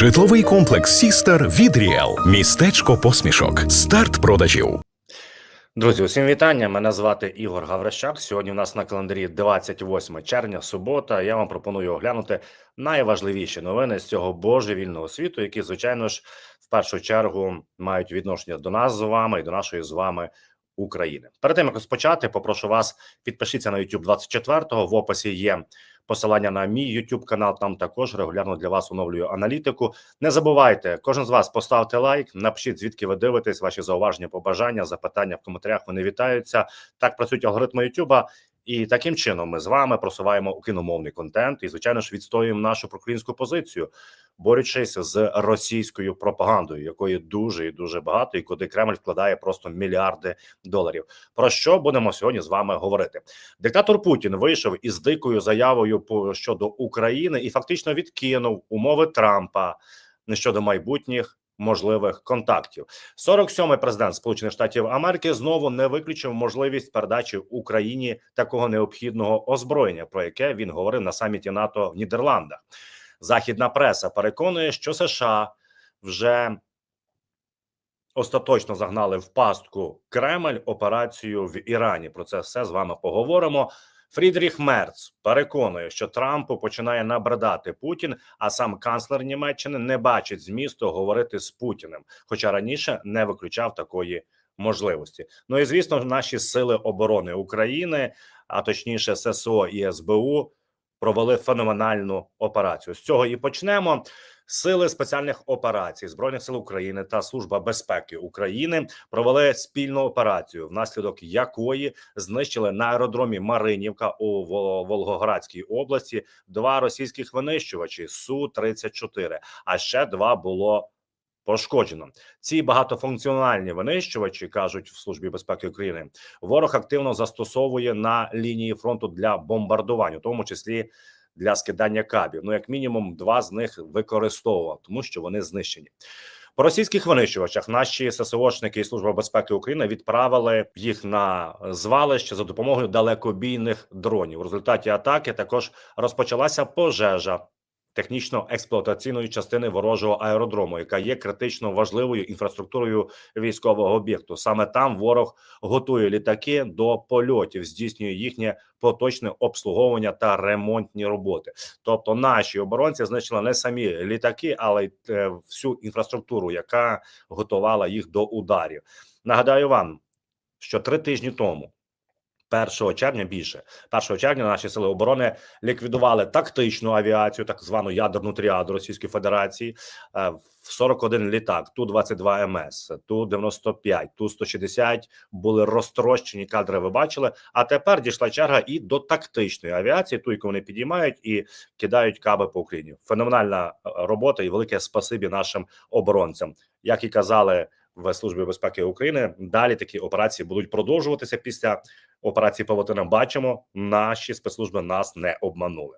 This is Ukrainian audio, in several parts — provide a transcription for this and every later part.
Житловий комплекс Сістер від Ріел. Містечко посмішок. Старт продажів. Друзі, усім вітання. Мене звати Ігор Гаврищак. Сьогодні у нас на календарі 28 червня, субота. Я вам пропоную оглянути найважливіші новини з цього божевільного світу, які, звичайно ж, в першу чергу мають відношення до нас з вами і до нашої з вами України. Перед тим як розпочати, попрошу вас підпишіться на YouTube 24-го. В описі є посилання на мій YouTube канал. Там також регулярно для вас оновлюю аналітику. Не забувайте, кожен з вас поставте лайк, напишіть звідки ви дивитесь, ваші зауваження, побажання, запитання в коментарях. Вони вітаються. Так працюють алгоритми YouTube. І таким чином ми з вами просуваємо україномовний контент і, звичайно ж, відстоюємо нашу проукраїнську позицію, борючись з російською пропагандою, якої дуже і дуже багато, і куди Кремль вкладає просто мільярди доларів. Про що будемо сьогодні з вами говорити? Диктатор Путін вийшов із дикою заявою щодо України і фактично відкинув умови Трампа щодо майбутніх. Можливих контактів 47-й президент Сполучених Штатів Америки знову не виключив можливість передачі Україні такого необхідного озброєння, про яке він говорив на саміті НАТО в Нідерландах. Західна преса переконує, що США вже остаточно загнали в пастку Кремль операцію в Ірані. Про це все з вами поговоримо. Фрідріх Мерц переконує, що Трампу починає набридати Путін, а сам канцлер Німеччини не бачить змісту говорити з Путіним, хоча раніше не виключав такої можливості. Ну і звісно, наші сили оборони України, а точніше, ССО і СБУ, провели феноменальну операцію. З цього і почнемо. Сили спеціальних операцій збройних сил України та служба безпеки України провели спільну операцію, внаслідок якої знищили на аеродромі Маринівка у Волгоградській області два російських винищувачі су 34 А ще два було пошкоджено. Ці багатофункціональні винищувачі кажуть в службі безпеки України. Ворог активно застосовує на лінії фронту для бомбардування, у тому числі для скидання кабів. Ну, як мінімум, два з них використовував, тому що вони знищені. По російських винищувачах наші ССОшники і служба безпеки України відправили їх на звалище за допомогою далекобійних дронів. У результаті атаки також розпочалася пожежа технічно-експлуатаційної частини ворожого аеродрому, яка є критично важливою інфраструктурою військового об'єкту. Саме там ворог готує літаки до польотів, здійснює їхнє поточне обслуговування та ремонтні роботи. Тобто, наші оборонці знищили не самі літаки, але й е, всю інфраструктуру, яка готувала їх до ударів. Нагадаю вам, що три тижні тому. 1 червня більше 1 червня наші сили оборони ліквідували тактичну авіацію, так звану ядерну тріаду Російської Федерації. В 41 літак, ту 22 МС, ту 95, ту 160 були розтрощені кадри. Ви бачили. А тепер дійшла черга і до тактичної авіації, ту, яку вони підіймають і кидають каби по Україні. Феноменальна робота і велике спасибі нашим оборонцям, як і казали в службі безпеки України. Далі такі операції будуть продовжуватися після операції Павутина. Бачимо, наші спецслужби нас не обманули.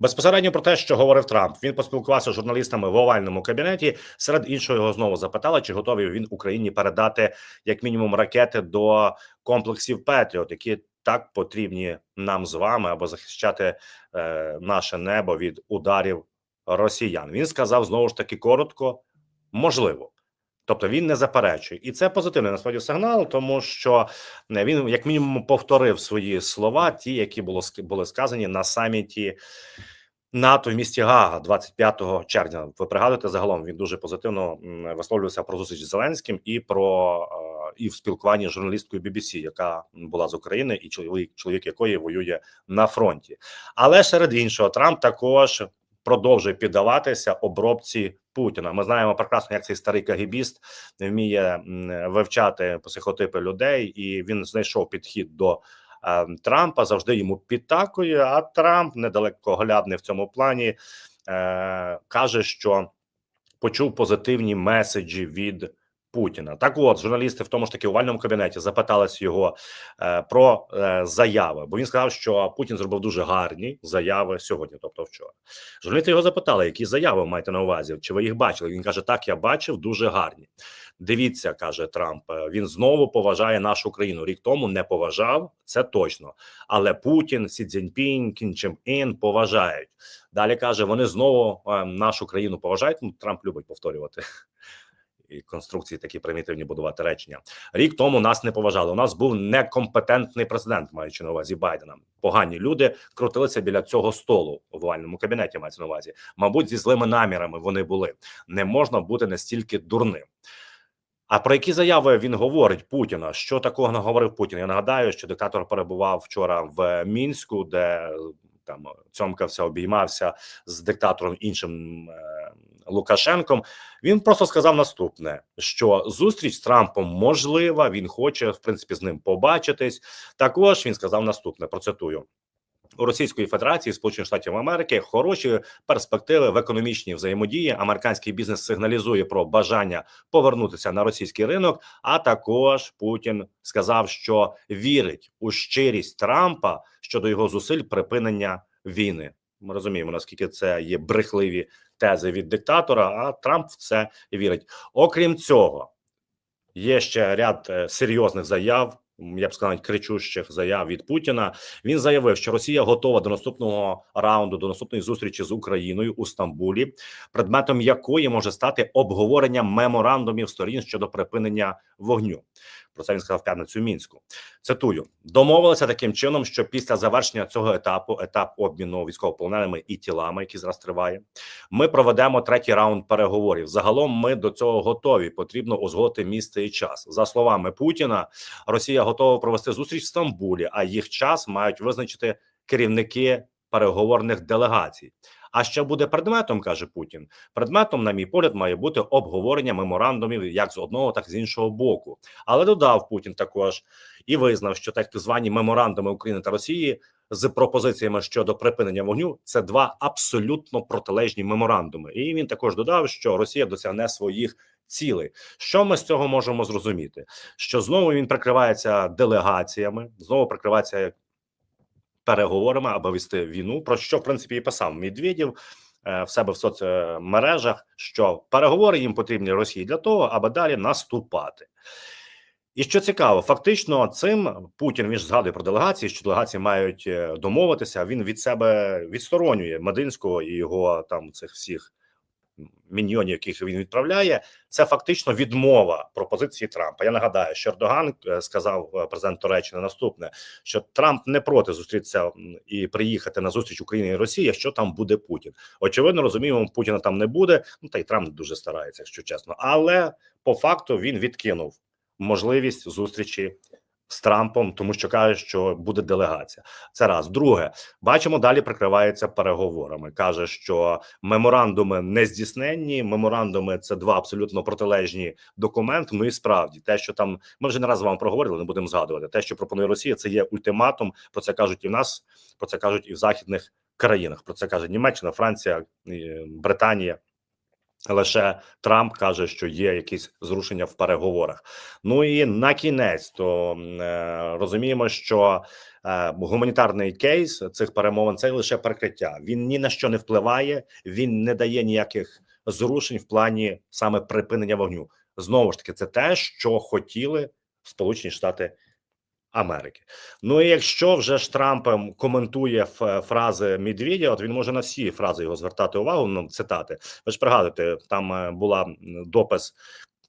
Безпосередньо про те, що говорив Трамп, він поспілкувався з журналістами в овальному кабінеті. Серед іншого його знову запитали, чи готовий він Україні передати як мінімум ракети до комплексів Петріот, які так потрібні нам з вами або захищати е, наше небо від ударів росіян. Він сказав знову ж таки коротко, можливо. Тобто він не заперечує, і це позитивний насправді сигнал, тому що е, він як мінімум повторив свої слова, ті, які було були сказані на саміті НАТО в місті Гага 25 червня. Ви пригадуєте загалом він дуже позитивно висловлювався про зустріч з Зеленським і про е, і в спілкуванні з журналісткою BBC, яка була з України, і чоловік, чоловік якої воює на фронті. Але серед іншого, Трамп також продовжує піддаватися обробці Путіна. Ми знаємо прекрасно, як цей старий кагібіст вміє вивчати психотипи людей, і він знайшов підхід до е, Трампа. Завжди йому підтакує. А Трамп недалекоглядний в цьому плані е, каже, що почув позитивні меседжі від. Путіна так, от журналісти в тому ж таки овальному кабінеті запитались його е, про е, заяви, бо він сказав, що Путін зробив дуже гарні заяви сьогодні, тобто вчора. Журналісти його запитали, які заяви ви маєте на увазі, чи ви їх бачили? Він каже: Так, я бачив дуже гарні. Дивіться, каже Трамп. е, Він знову поважає нашу країну. Рік тому не поважав це точно. Але Путін, Сі Цзіньпінь, Кін Чен Ін поважають. Далі каже, вони знову е, нашу країну поважають. Ну, Трамп любить повторювати і конструкції такі примітивні будувати речення. Рік тому нас не поважали. У нас був некомпетентний президент, маючи на увазі Байдена. Погані люди крутилися біля цього столу у овальному кабінеті. Мається на увазі. Мабуть, зі злими намірами вони були. Не можна бути настільки дурним. А про які заяви він говорить Путіна? Що такого наговорив Путін? Я нагадаю, що диктатор перебував вчора в мінську, де там цьомкався, обіймався з диктатором іншим е, Лукашенком. Він просто сказав наступне: що зустріч з Трампом можлива. Він хоче в принципі з ним побачитись. Також він сказав наступне: процитую. У Російської Федерації Сполучених Штатів Америки хороші перспективи в економічній взаємодії. Американський бізнес сигналізує про бажання повернутися на російський ринок. А також Путін сказав, що вірить у щирість Трампа щодо його зусиль припинення війни. Ми розуміємо, наскільки це є брехливі тези від диктатора. А Трамп в це вірить. Окрім цього, є ще ряд е, серйозних заяв. Я б сказав, кричущих заяв від Путіна. Він заявив, що Росія готова до наступного раунду, до наступної зустрічі з Україною у Стамбулі, предметом якої може стати обговорення меморандумів сторін щодо припинення вогню. Про це він сказав п'ятницю мінську. Цитую: домовилися таким чином, що після завершення цього етапу, етап обміну військовополоненими і тілами, який зараз триває, ми проведемо третій раунд переговорів. Загалом ми до цього готові. Потрібно узгодити місце і час. За словами Путіна, Росія готова провести зустріч в Стамбулі, а їх час мають визначити керівники переговорних делегацій. А що буде предметом, каже Путін. Предметом, на мій погляд, має бути обговорення меморандумів як з одного, так і з іншого боку. Але додав Путін також і визнав, що так звані меморандуми України та Росії з пропозиціями щодо припинення вогню це два абсолютно протилежні меморандуми. І він також додав, що Росія досягне своїх цілей. Що ми з цього можемо зрозуміти? Що знову він прикривається делегаціями, знову прикривається переговорами аби вести війну. Про що в принципі і писав Медведєв е, в себе в соцмережах, що переговори їм потрібні Росії для того, аби далі наступати. І що цікаво, фактично цим Путін він ж згадує про делегації, що делегації мають е, домовитися. Він від себе відсторонює Мединського і його там цих всіх міньйонів, яких він відправляє. Це фактично відмова пропозиції Трампа. Я нагадаю, що Ердоган е, сказав е, президент Туреччини наступне: що Трамп не проти зустрітися і приїхати на зустріч України і Росії, якщо там буде Путін. Очевидно, розуміємо, Путіна там не буде. Ну та й Трамп дуже старається, якщо чесно. Але по факту він відкинув можливість зустрічі з Трампом, тому що каже, що буде делегація. Це раз. Друге, бачимо, далі прикривається переговорами. каже, що меморандуми не здійсненні. Меморандуми це два абсолютно протилежні документи. Ну і справді, те, що там ми вже не раз з вами проговорили, не будемо згадувати. Те, що пропонує Росія, це є ультиматум. Про це кажуть і в нас, про це кажуть і в західних країнах. Про це каже Німеччина, Франція, Британія. Лише Трамп каже, що є якісь зрушення в переговорах. Ну і на кінець то е, розуміємо, що е, гуманітарний кейс цих перемовин це лише прикриття. Він ні на що не впливає, він не дає ніяких зрушень в плані саме припинення вогню. Знову ж таки, це те, що хотіли Сполучені Штати Америки. Ну і якщо вже ж Трамп ем, коментує фрази Медведя, от він може на всі фрази його звертати увагу. Ну цитати. Ви ж пригадуєте, там е, була допис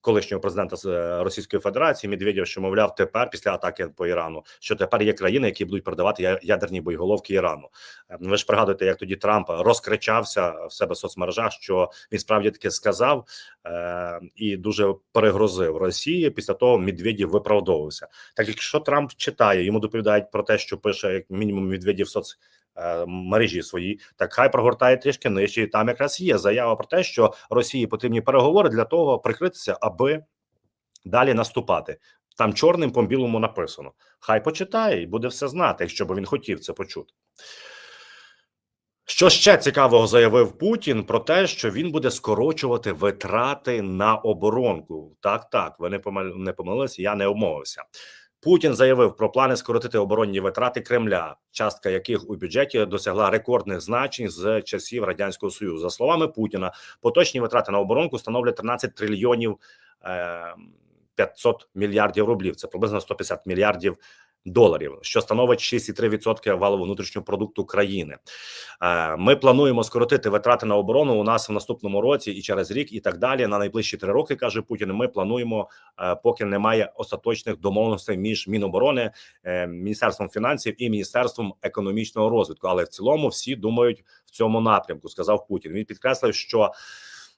колишнього президента е, Російської Федерації Медведєв, що мовляв, тепер після атаки по Ірану, що тепер є країни, які будуть продавати ядерні боєголовки Ірану. Е, Ви ж пригадуєте, як тоді Трамп розкричався в себе в соцмережах, що він справді таки сказав е, і дуже перегрозив Росії. Після того Медведєв виправдовувався. Так, якщо Трамп читає, йому доповідають про те, що пише як мінімум Медведєв в соц. Е, Мережі свої так хай прогортає трішки нижче. І там якраз є заява про те, що Росії потрібні переговори для того прикритися, аби далі наступати. Там чорним по білому написано. Хай почитає і буде все знати, якщо б він хотів це почути. Що ще цікавого заявив Путін про те, що він буде скорочувати витрати на оборонку. Так, так, ви не помилилися, я не обмовився. Путін заявив про плани скоротити оборонні витрати Кремля, частка яких у бюджеті досягла рекордних значень з часів радянського союзу. За словами Путіна, поточні витрати на оборонку становлять 13 трильйонів е, 500 мільярдів рублів. Це приблизно 150 мільярдів доларів, що становить 6,3% валового внутрішнього продукту країни. Е, Ми плануємо скоротити витрати на оборону у нас в наступному році і через рік, і так далі. На найближчі три роки каже Путін. Ми плануємо, е, поки немає остаточних домовленостей між Міноборони, е, міністерством фінансів і міністерством економічного розвитку. Але в цілому всі думають в цьому напрямку. Сказав Путін. Він підкреслив, що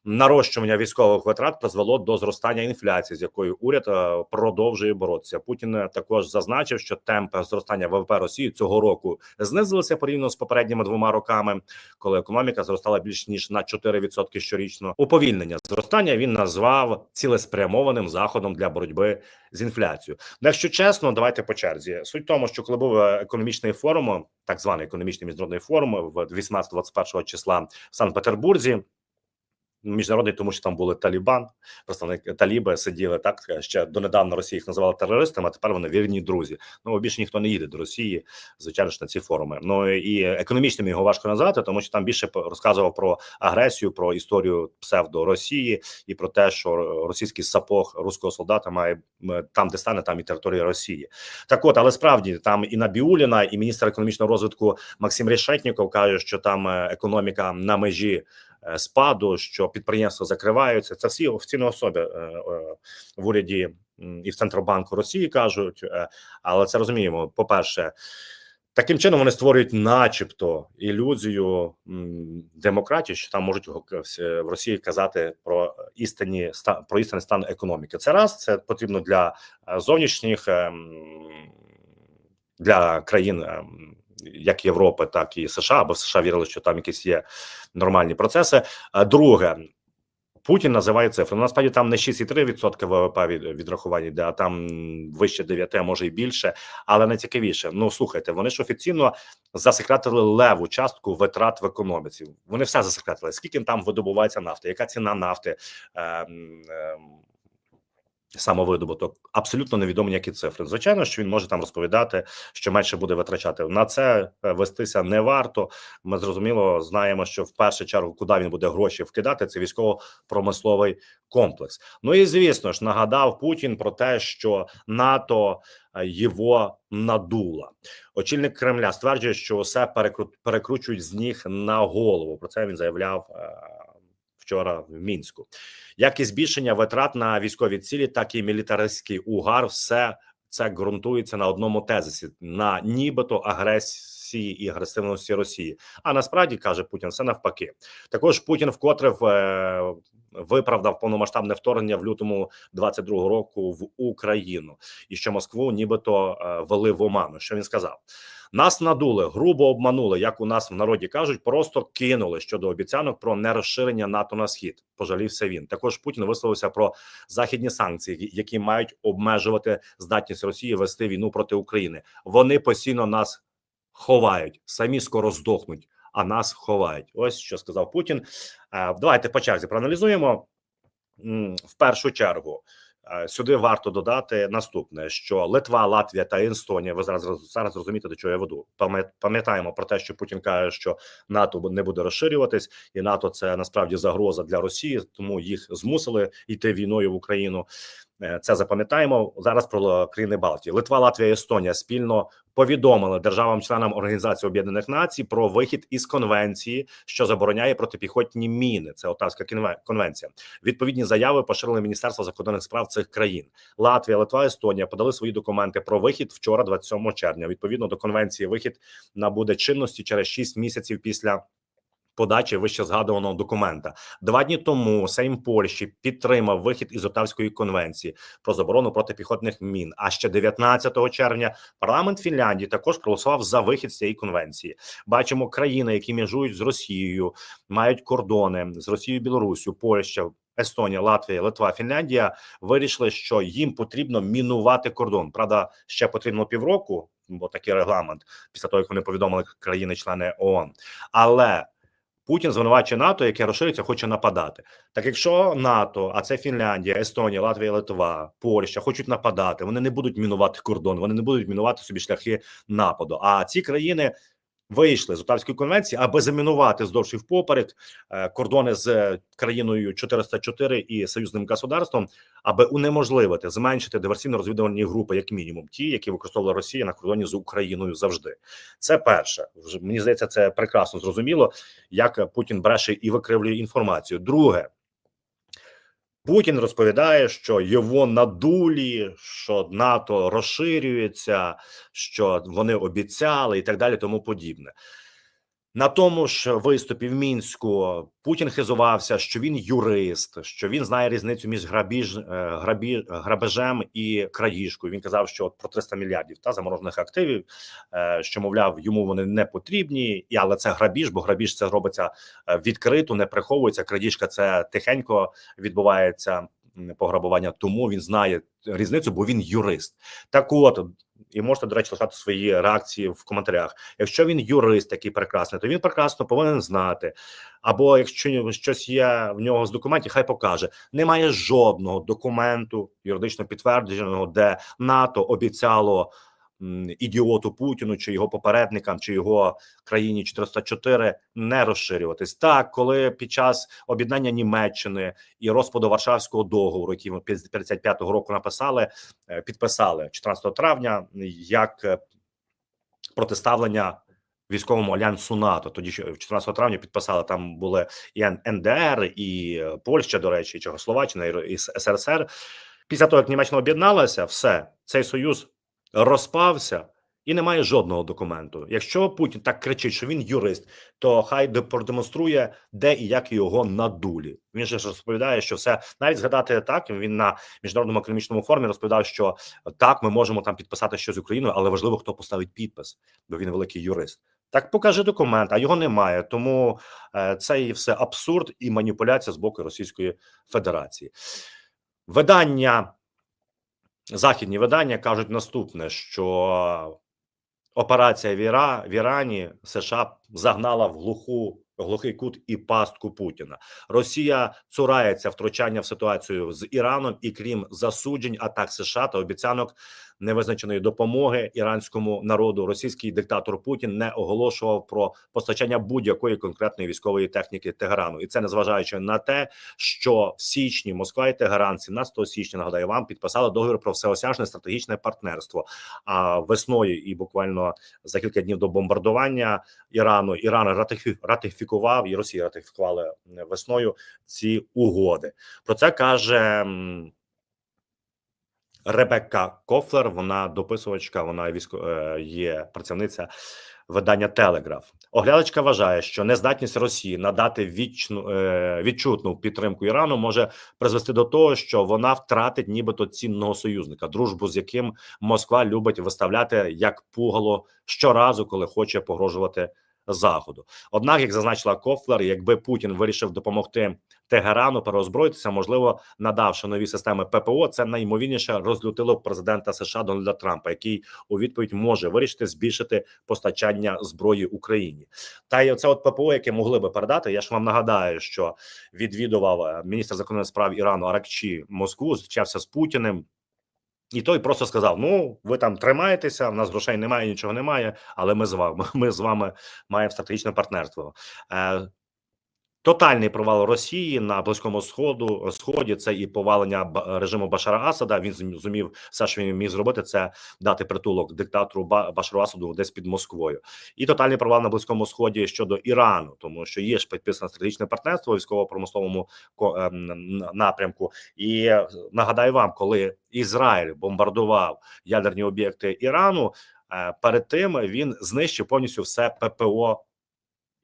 нарощування військових витрат призвело до зростання інфляції, з якою уряд е, продовжує боротися. Путін е, також зазначив, що темпи зростання ВВП Росії цього року знизилися порівняно з попередніми двома роками, коли економіка зростала більш ніж на 4% щорічно. Уповільнення зростання він назвав цілеспрямованим заходом для боротьби з інфляцією. Ну, Якщо чесно, давайте по черзі. Суть в тому, що коли був е, економічний форум, так званий економічний міжнародний форум в 18-21 числа в Санкт-Петербурзі. Міжнародний, тому що там були Талібан, представники Таліби сиділи так ще донедавна Росія їх називала терористами. А тепер вони вірні друзі. Ну більше ніхто не їде до Росії, звичайно ж на ці форуми. Ну і економічним його важко назвати, тому що там більше розказував про агресію, про історію псевдо Росії і про те, що російський сапог руського солдата має там, де стане, там і територія Росії. Так, от, але справді там і Набіуліна, і міністр економічного розвитку Максим Решетніков каже, що там е, економіка на межі спаду, що підприємства закриваються. Це всі офіційні особи е, е, в уряді і в Центробанку Росії кажуть. е, Але це розуміємо. По перше, таким чином вони створюють, начебто, ілюзію демократії, що там можуть в Росії казати про істинні про істинний стан економіки. Це раз це потрібно для е, зовнішніх ем, для країн. Як Європи, так і США, або в США вірили, що там якісь є нормальні процеси. Друге, Путін називає цифри. Насправді там не 6,3% ВВП від відрахування йде, а там вище 9, а може і більше. Але найцікавіше, ну слухайте, вони ж офіційно засекретили леву частку витрат в економіці. Вони все засекретили. Скільки там видобувається нафти? Яка ціна нафти? Ем, ем, Самовидобуток абсолютно невідомі ніякі цифри. Звичайно, що він може там розповідати, що менше буде витрачати. На це е, вестися не варто. Ми зрозуміло знаємо, що в першу чергу, куди він буде гроші вкидати, це військово-промисловий комплекс. Ну і звісно ж, нагадав Путін про те, що НАТО е, його надула. Очільник Кремля стверджує, що перекру- перекручують з ніг на голову. Про це він заявляв е, вчора в мінську. Як і збільшення витрат на військові цілі, так і мілітаристський угар, все це ґрунтується на одному тезисі: на нібито агресії і агресивності Росії. А насправді каже Путін, все навпаки. Також Путін вкотре е, виправдав повномасштабне вторгнення в лютому 22-го року в Україну, і що Москву нібито е, вели в оману. Що він сказав? Нас надули, грубо обманули, як у нас в народі кажуть, просто кинули щодо обіцянок про нерозширення НАТО на схід. Пожалівся він. Також Путін висловився про західні санкції, які мають обмежувати здатність Росії вести війну проти України. Вони постійно нас ховають, самі скоро здохнуть, а нас ховають. Ось що сказав Путін. Е, Давайте по черзі проаналізуємо. В першу чергу сюди варто додати наступне: що Литва, Латвія та Естонія. Ви зараз зараз розумієте, до чого я веду. Пам'ят- Пам'ятаємо про те, що Путін каже, що НАТО не буде розширюватись, і НАТО це насправді загроза для Росії, тому їх змусили йти війною в Україну. Е, Це запам'ятаємо зараз про країни Балтії. Литва, Латвія, Естонія спільно повідомили державам-членам Організації Об'єднаних Націй про вихід із конвенції, що забороняє протипіхотні міни. Це Отавська конвенція. Відповідні заяви поширили Міністерство закордонних справ цих країн. Латвія, Литва, Естонія подали свої документи про вихід вчора, 27 червня. Відповідно до конвенції, вихід набуде чинності через 6 місяців після. Подачі вище згадуваного документа два дні тому Сейм Польщі підтримав вихід із Отавської конвенції про заборону протипіхотних мін. А ще 19 червня парламент Фінляндії також проголосував за вихід з цієї конвенції. Бачимо країни, які межують з Росією, мають кордони з Росією, Білоруссю, Польща. Естонія, Латвія, Литва, Фінляндія вирішили, що їм потрібно мінувати кордон. Правда, ще потрібно півроку, бо такий регламент після того, як вони повідомили країни-члени ООН. Але Путін звинувачує НАТО, яке розширюється, хоче нападати. Так якщо НАТО, а це Фінляндія, Естонія, Латвія, Литва, Польща хочуть нападати, вони не будуть мінувати кордон, вони не будуть мінувати собі шляхи нападу. А ці країни вийшли з Отавської конвенції, аби замінувати здовж і впоперек е, кордони з країною 404 і союзним государством, аби унеможливити зменшити диверсійно-розвідувальні групи, як мінімум, ті, які використовувала Росія на кордоні з Україною завжди. Це перше. Мені здається, це прекрасно зрозуміло, як Путін бреше і викривлює інформацію. Друге. Путін розповідає, що його надулі, що НАТО розширюється, що вони обіцяли і так далі, тому подібне. На тому ж виступі в мінську Путін хизувався, що він юрист, що він знає різницю між грабіж, е, грабі, грабежем і крадіжкою. Він казав, що от про 300 мільярдів та заморожених активів, е, що мовляв, йому вони не потрібні, і але це грабіж, бо грабіж це робиться е, відкрито, не приховується. Крадіжка це тихенько відбувається пограбування. Тому він знає різницю, бо він юрист. Так, от і можете, до речі, лишати свої реакції в коментарях. Якщо він юрист такий прекрасний, то він прекрасно повинен знати. Або якщо щось є в нього з документів, хай покаже. Немає жодного документу юридично підтвердженого, де НАТО обіцяло ідіоту Путіну чи його попередникам, чи його країні 404 не розширюватись. Так, коли під час об'єднання Німеччини і розпаду Варшавського договору, який ми 55-го року написали, е, підписали 14 травня як е, протиставлення військовому альянсу НАТО. Тоді ще 14 травня підписали там були і НДР, і Польща, до речі, і Чехословаччина, і СРСР. Після того, як Німеччина об'єдналася, все цей союз розпався. І немає жодного документу. Якщо Путін так кричить, що він юрист, то хай де- продемонструє, де і як його надулі. Він ж розповідає, що все навіть згадати так. Він на міжнародному економічному форумі розповідав, що так, ми можемо там підписати щось з Україною, але важливо, хто поставить підпис, бо він великий юрист. Так покаже документ, а його немає. Тому е, це і все абсурд і маніпуляція з боку Російської Федерації. Видання, західні видання кажуть наступне: що операція в, в Ірані США загнала в глуху. Глухий кут і пастку Путіна. Росія цурається втручання в ситуацію з Іраном, і крім засуджень, атак США та обіцянок невизначеної допомоги іранському народу, російський диктатор Путін не оголошував про постачання будь-якої конкретної військової техніки Тегерану, і це незважаючи на те, що в січні Москва і Тегеран, 17 січня, нагадаю вам, підписали договір про всеосяжне стратегічне партнерство. А весною і буквально за кілька днів до бомбардування Ірану Іран ратифі- ратифікував і Росія ратифікували весною ці угоди. Про це каже. Ребекка Кофлер, вона дописувачка, вона військо е, є працівниця видання Телеграф. Оглядачка вважає, що нездатність Росії надати відчну, е, відчутну підтримку Ірану може призвести до того, що вона втратить нібито цінного союзника, дружбу з яким Москва любить виставляти як пугало щоразу, коли хоче погрожувати заходу. Однак, як зазначила Кофлер, якби Путін вирішив допомогти Тегерану переозброїтися, можливо, надавши нові системи ППО, це найімовірніше розлютило президента США Дональда Трампа, який у відповідь може вирішити збільшити постачання зброї Україні. Та й оце от ППО, яке могли би передати. Я ж вам нагадаю, що відвідував е, міністр закордонних справ Ірану Аракчі Москву, зустрічався з Путіним. І той просто сказав: Ну, ви там тримаєтеся, в нас грошей немає, нічого немає, але ми з вами. Ми з вами маємо стратегічне партнерство. Е, Тотальний провал Росії на близькому сходу сході це і повалення режиму Башара Асада. Він зумів все, що він міг зробити, це дати притулок диктатору Ба- Башару Асаду десь під Москвою. І тотальний провал на близькому сході щодо Ірану, тому що є ж підписане стратегічне партнерство військово-промисловому ко- ем, напрямку. І е, нагадаю вам, коли Ізраїль бомбардував ядерні об'єкти Ірану. е, Перед тим він знищив повністю все ППО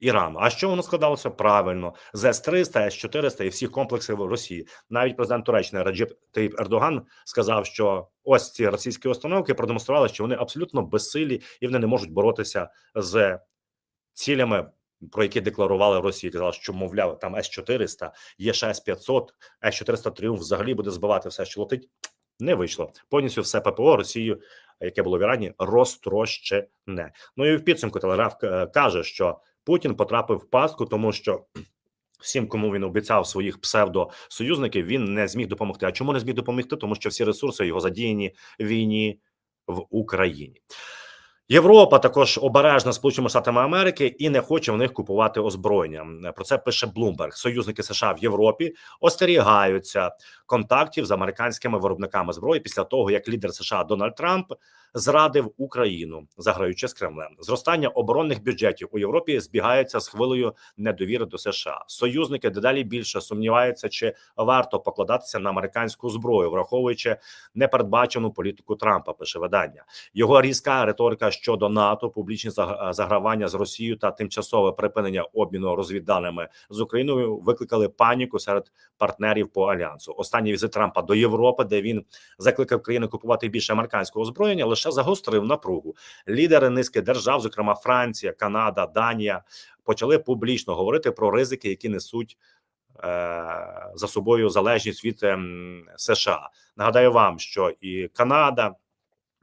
Ірану. А що воно складалося правильно з С-300, С-400 і всіх комплексів Росії? Навіть президент Туреччини Раджеп Таїп Ердоган сказав, що ось ці російські установки продемонстрували, що вони абсолютно безсилі і вони не можуть боротися з цілями. Про які декларували Росії, казали, що мовляв, там С-400, є ще С-500, С-400 Тріумф взагалі буде збивати все, що летить. Не вийшло повністю все ППО Росію, яке було в Ірані, розтрощене. Ну і в підсумку Телеграф е, каже, що Путін потрапив в пастку, тому що. Всім, кому він обіцяв своїх псевдосоюзників, він не зміг допомогти. А чому не зміг допомогти? Тому що всі ресурси його задіяні в війні в Україні. Європа також обережна Сполученими Штатами Америки і не хоче в них купувати озброєння. Про це пише Bloomberg. Союзники США в Європі остерігаються контактів з американськими виробниками зброї після того, як лідер США Дональд Трамп зрадив Україну, заграючи з Кремлем. Зростання оборонних бюджетів у Європі збігається з хвилею недовіри до США. Союзники дедалі більше сумніваються, чи варто покладатися на американську зброю, враховуючи непередбачену політику Трампа. Пише видання його різка риторика щодо НАТО, публічні загравання з Росією та тимчасове припинення обміну розвідданими з Україною викликали паніку серед партнерів по альянсу. Останній візит Трампа до Європи, де він закликав країни купувати більше американського озброєння, лише загострив напругу. Лідери низки держав, зокрема Франція, Канада, Данія, почали публічно говорити про ризики, які несуть. е, За собою залежність від ем, США. Нагадаю вам, що і Канада,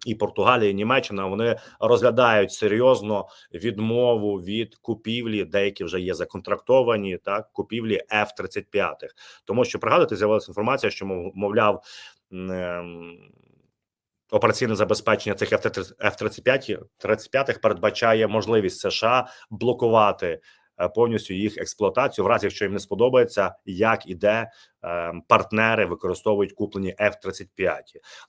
і Португалія, і Німеччина вони розглядають серйозно відмову від купівлі, деякі вже є законтрактовані так купівлі F-35. Тому що пригадуєте, з'явилася інформація, що мов- мовляв. ем, Операційне забезпечення цих F-35 35 передбачає можливість США блокувати повністю їх експлуатацію, в разі якщо їм не сподобається, як і де е, партнери використовують куплені F-35.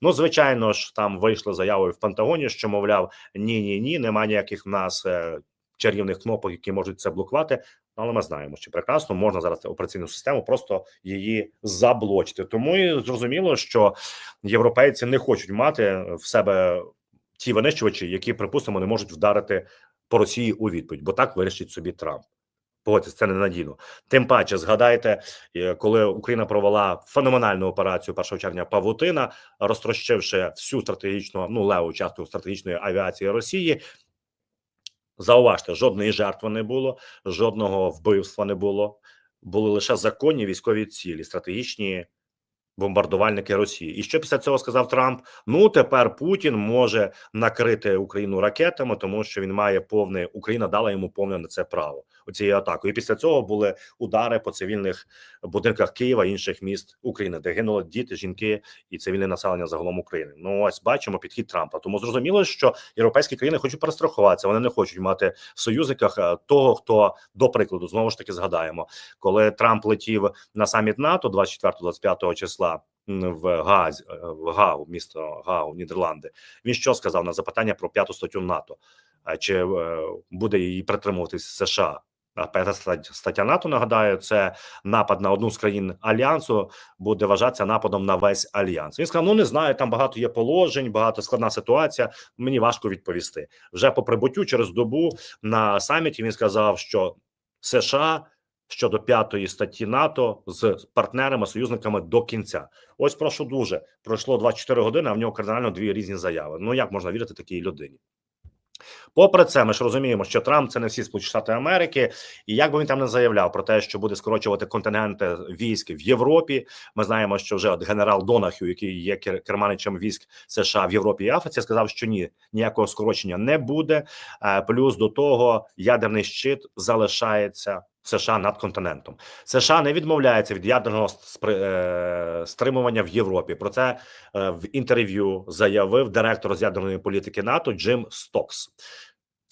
Ну, звичайно ж, там вийшли заявою в Пентагоні, що мовляв, ні, ні, ні, немає ніяких в нас е, чарівних кнопок, які можуть це блокувати. Але ми знаємо, що прекрасно можна зараз операційну систему просто її заблочити. Тому і зрозуміло, що європейці не хочуть мати в себе ті винищувачі, які припустимо не можуть вдарити по Росії у відповідь, бо так вирішить собі Трамп. Погодьтесь, це ненадійно. Тим паче, згадайте, е, коли Україна провела феноменальну операцію 1 червня Павутина, розтрощивши всю стратегічну ну леву частку стратегічної авіації Росії. Зауважте, жодної жертви не було, жодного вбивства не було. Були лише законні військові цілі, стратегічні бомбардувальники Росії. І що після цього сказав Трамп? Ну тепер Путін може накрити Україну ракетами, тому що він має повне Україна дала йому повне на це право оцією атакою. І після цього були удари по цивільних будинках Києва інших міст України, де гинули діти, жінки і цивільне населення загалом України. Ну ось бачимо підхід Трампа. Тому зрозуміло, що європейські країни хочуть перестрахуватися. Вони не хочуть мати в союзниках е, того, хто до прикладу знову ж таки згадаємо, коли Трамп летів на саміт НАТО 24-25 числа. М, В Газ в Гау, місто Гау, Нідерланди. Він що сказав на запитання про п'яту статтю НАТО? Чи е, буде її притримуватись США? П'ята стаття НАТО нагадаю, це напад на одну з країн альянсу буде вважатися нападом на весь альянс. Він сказав: ну не знаю, там багато є положень, багато складна ситуація. Мені важко відповісти. Вже по прибуттю через добу на саміті він сказав, що США щодо п'ятої статті НАТО з партнерами, союзниками до кінця. Ось прошу дуже пройшло 24 години. А в нього кардинально дві різні заяви. Ну як можна вірити такій людині? Попри це, ми ж розуміємо, що Трамп це не всі Сполучені Штати Америки, і як би він там не заявляв про те, що буде скорочувати контингенти військ в Європі. Ми знаємо, що вже от генерал Донахю, який є керманичем військ США в Європі і Африці, сказав, що ні, ніякого скорочення не буде. Е, Плюс до того ядерний щит залишається. США над континентом США не відмовляється від ядерного е, стримування в Європі. Про це е, в інтерв'ю заявив директор з ядерної політики НАТО Джим Стокс.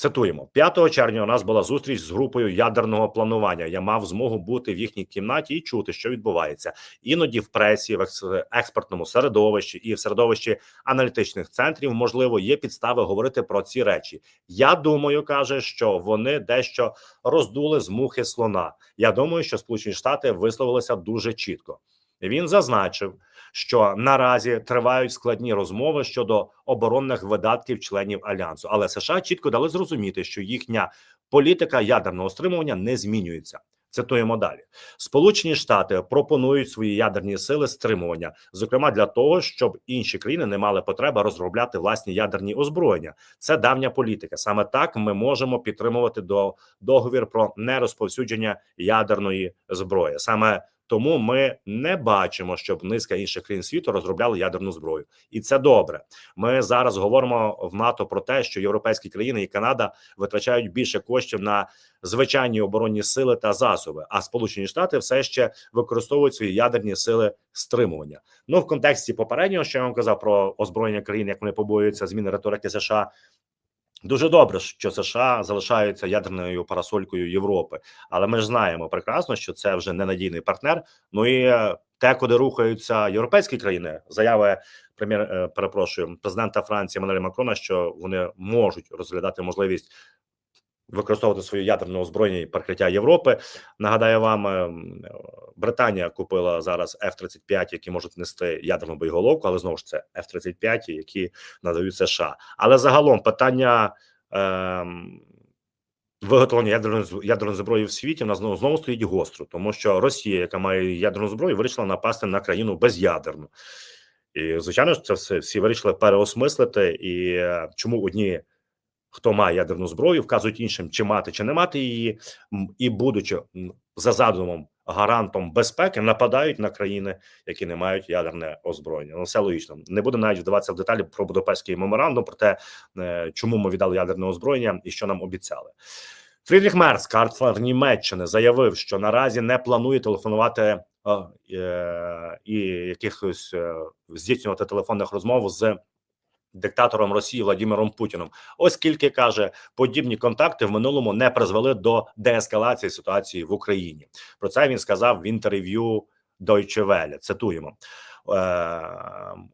Цитуємо 5 червня. У нас була зустріч з групою ядерного планування. Я мав змогу бути в їхній кімнаті і чути, що відбувається. Іноді в пресі, в екс- експертному середовищі і в середовищі аналітичних центрів, можливо, є підстави говорити про ці речі. Я думаю, каже, що вони дещо роздули з мухи слона. Я думаю, що Сполучені Штати висловилися дуже чітко. Він зазначив, що наразі тривають складні розмови щодо оборонних видатків членів альянсу, але США чітко дали зрозуміти, що їхня політика ядерного стримування не змінюється. Цитуємо далі: Сполучені Штати пропонують свої ядерні сили стримування, зокрема для того, щоб інші країни не мали потреби розробляти власні ядерні озброєння. Це давня політика. Саме так ми можемо підтримувати до договір про нерозповсюдження ядерної зброї. Саме Тому ми не бачимо, щоб низка інших країн світу розробляли ядерну зброю, і це добре. Ми зараз говоримо в НАТО про те, що європейські країни і Канада витрачають більше коштів на звичайні оборонні сили та засоби. А Сполучені Штати все ще використовують свої ядерні сили стримування. Ну в контексті попереднього, що я вам казав про озброєння країн, як вони побоюються зміни риторики США. Дуже добре, що США залишаються ядерною парасолькою Європи, але ми ж знаємо прекрасно, що це вже ненадійний партнер. Ну і е, те, куди рухаються європейські країни, заяви прем'єр е, перепрошую президента Франції Еммануеля Макрона, що вони можуть розглядати можливість використовувати свою ядерне озброєння і перекриття Європи. Нагадаю вам, е, е, Британія купила зараз F-35, які можуть нести ядерну боєголовку, але знову ж це F-35, які надають США. Але загалом питання. ем, Виготовлення ядерної ядерної зброї в світі в нас знову знову стоїть гостро, тому що Росія, яка має ядерну зброю, вирішила напасти на країну безядерну. І звичайно це все всі вирішили переосмислити. І е, чому одні, хто має ядерну зброю, вказують іншим, чи мати, чи не мати її, і будучи за задумом гарантом безпеки, нападають на країни, які не мають ядерне озброєння. Ну все логічно. Не буду навіть вдаватися в деталі про Будапештський меморандум, про те, е, чому ми віддали ядерне озброєння і що нам обіцяли. Фрідріх Мерц, канцлер Німеччини, заявив, що наразі не планує телефонувати е, і якихось е, здійснювати телефонних розмов з диктатором Росії Владимиром Путіном, оскільки каже, подібні контакти в минулому не призвели до деескалації ситуації в Україні. Про це він сказав в інтерв'ю Deutsche Welle. Цитуємо. Е,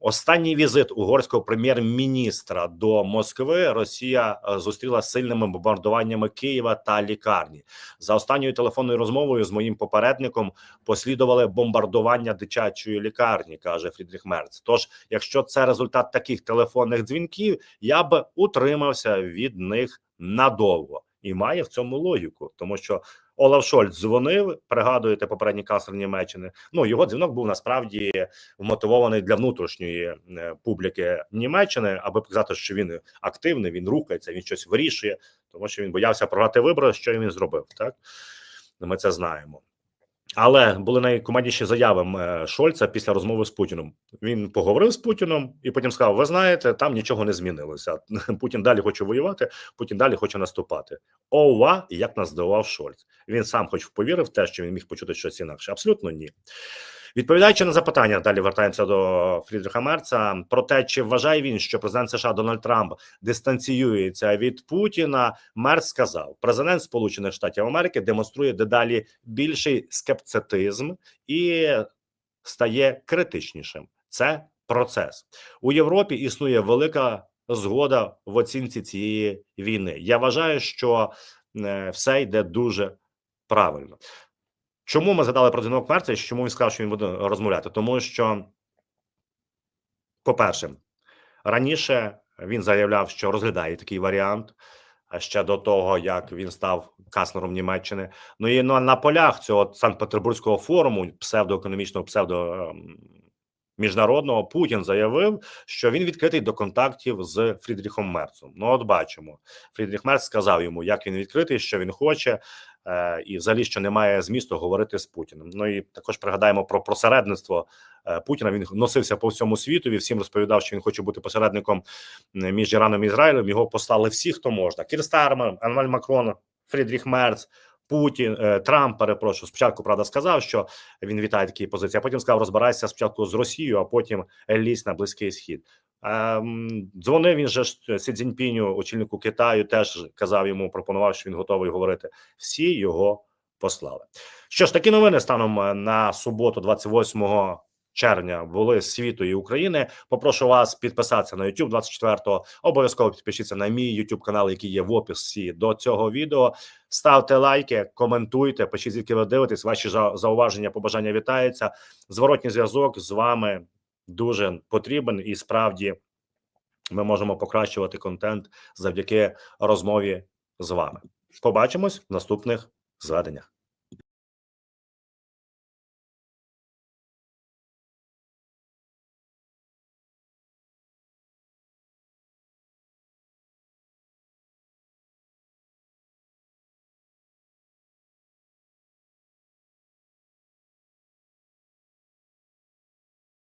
останній візит угорського прем'єр-міністра до Москви Росія е, зустріла сильними бомбардуваннями Києва та лікарні. За останньою телефонною розмовою з моїм попередником послідували бомбардування дитячої лікарні, каже Фрідріх Мерц. Тож, якщо це результат таких телефонних дзвінків, я б утримався від них надовго і має в цьому логіку, тому що Олаф Шольц дзвонив. Пригадуєте попередній канцлер Німеччини. Ну його дзвінок був насправді вмотивований для внутрішньої е, публіки Німеччини, аби показати, що він активний, він рухається, він щось вирішує, тому що він боявся програти вибори. Що він зробив? Так ми це знаємо. Але були найкомандніші заяви е, Шольца після розмови з Путіним. Він поговорив з Путіном і потім сказав: Ви знаєте, там нічого не змінилося. Путін далі хоче воювати, Путін далі хоче наступати. Ова, як нас здивував Шольц. Він сам, хоч повірив те, що він міг почути щось інакше. Абсолютно ні. Відповідаючи на запитання, далі вертаємося до Фрідріха Мерца про те, чи вважає він, що президент США Дональд Трамп дистанціюється від Путіна. Мерц сказав: президент Сполучених Штатів Америки демонструє дедалі більший скептицизм і стає критичнішим. Це процес у Європі. Існує велика згода в оцінці цієї війни. Я вважаю, що е, все йде дуже правильно. Чому ми згадали про дзвінок Мерца і чому він сказав, що він буде розмовляти? Тому що, по-перше, раніше він заявляв, що розглядає такий варіант ще до того, як він став канцлером Німеччини. Ну і на, на полях цього Санкт-Петербурзького форуму псевдоекономічного, псевдо ем, міжнародного Путін заявив, що він відкритий до контактів з Фрідріхом Мерцем. Ну, от бачимо, Фрідріх Мерц сказав йому, як він відкритий, що він хоче, і взагалі що немає змісту говорити з Путіним. Ну і також пригадаємо про посередництво е, Путіна. Він носився по всьому світу. і всім розповідав, що він хоче бути посередником е, між Іраном і Ізраїлем. Його послали всі, хто можна: Кір Стармер, Еммануель Макрон, Фрідріх Мерц. Путін е, Трамп перепрошую. Спочатку правда сказав, що він вітає такі позиції. а Потім сказав, розбирайся спочатку з Росією, а потім лізь на близький схід. Ем, Дзвонив він же ж Сі Цзіньпіню, очільнику Китаю, теж казав йому, пропонував, що він готовий говорити. Всі його послали. Що ж, такі новини станом е, на суботу, 28 червня, були з світу і України. Попрошу вас підписатися на YouTube 24-го. Обов'язково підпишіться на мій YouTube канал, який є в описі до цього відео. Ставте лайки, коментуйте, пишіть, звідки ви дивитесь. Ваші за- зауваження, побажання вітаються. Зворотній зв'язок з вами дуже потрібен, і справді ми можемо покращувати контент завдяки розмові з вами. Побачимось в наступних зведеннях.